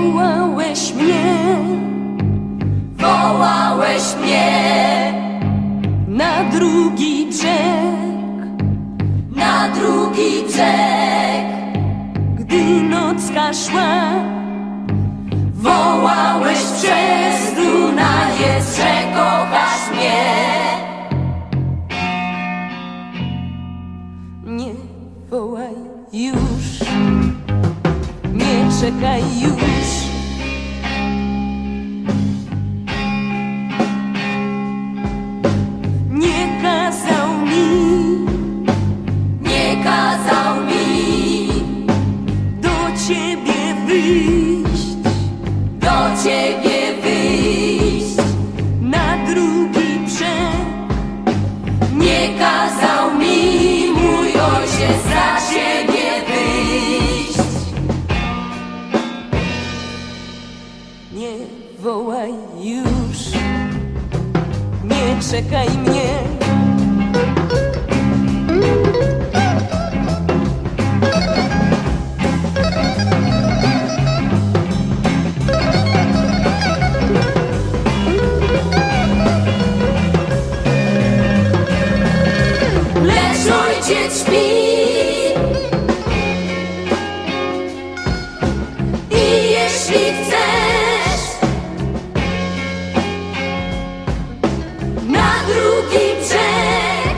Wołałeś mnie Wołałeś mnie na drugi brzeg, na drugi brzeg. gdy nocka szła. Wołałeś przez Dunajec, że kochasz mnie. Nie wołaj już, nie czekaj już. Wyjść do ciebie wyjść. na drugi brzeg. Nie kazał mi mój ojciec za ciebie wyjść. Nie wołaj już, nie czekaj mnie. Ojciec śpi. I jeśli chcesz na drugi brzeg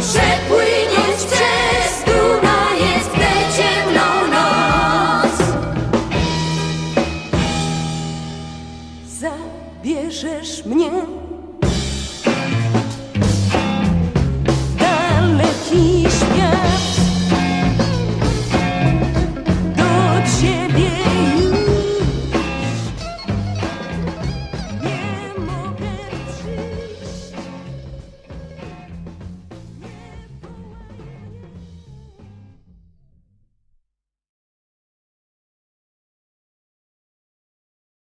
przepłyniesz przez Dunajec w tę ciemną noc. Zabierzesz mnie